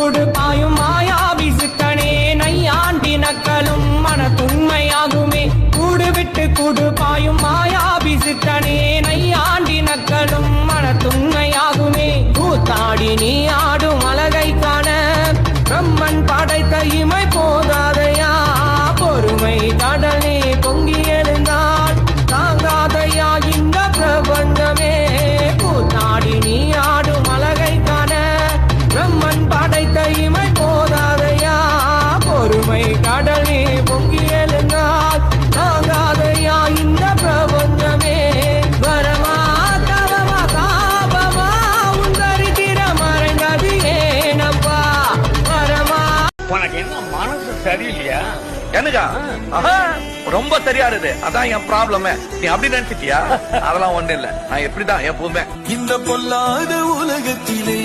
கூடு பாயும் மாயா விசுக்கனே நையாண்டி நக்கலும் மன துண்மையாகுமே கூடு விட்டு கூடு பாயும் மாயா உனக்கு என்ன மனசு சரியில்லையா? எனக்கா ஆஹா, ரொம்ப சரியா இருக்குது அதான் என் ப்ராப்ளமே நீ அப்படி நினைச்சிட்டியா? அதெல்லாம் ஒண்ணு இல்ல. நான் எப்படிதான் எப்பவுமே இந்த பொல்லாத உலகத்திலே